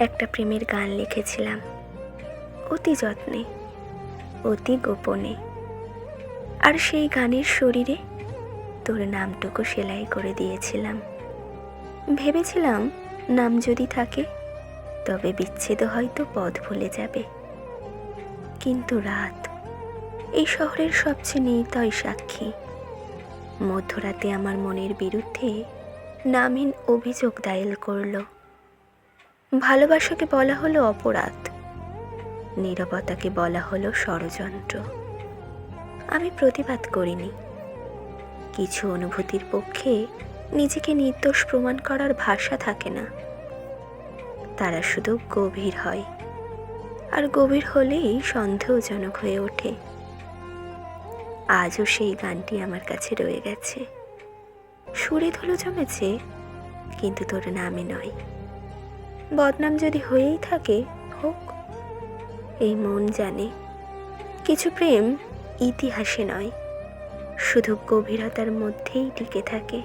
একটা প্রেমের গান লিখেছিলাম। অতি যত্নে, অতি গোপনে। আর সেই গানের শরীরে তোর নামটুকু সেলাই করে দিয়েছিলাম। ভেবেছিলাম নাম যদি থাকে, তবে বিচ্ছেদ হয়তো পথ ভুলে যাবে। কিন্তু রাত, এই শহরের সবচেয়ে নির্দয় সাক্ষী। মধ্যরাতে আমার মনের বিরুদ্ধে নামহীন অভিযোগ দায়ের করল। ভালোবাসাকে বলা হলো অপরাধ, নীরবতাকে বলা হলো ষড়যন্ত্র। আমি প্রতিবাদ করিনি। কিছু অনুভূতির পক্ষে নিজেকে নির্দোষ প্রমাণ করার ভাষা থাকে না। তারা শুধু গভীর হয়, আর গভীর হলেই সন্দেহজনক হয়ে ওঠে। আজও সেই গানটি আমার কাছে রয়ে গেছে। সুরে ধুলো জমেছে, কিন্তু তোর নামে নয়। বদনাম যদি হয়েই থাকে, হোক, এই মন জানে। কিছু প্রেম ইতিহাসে নয়, শুধু গভীরতার মধ্যেই টিকে থাকে।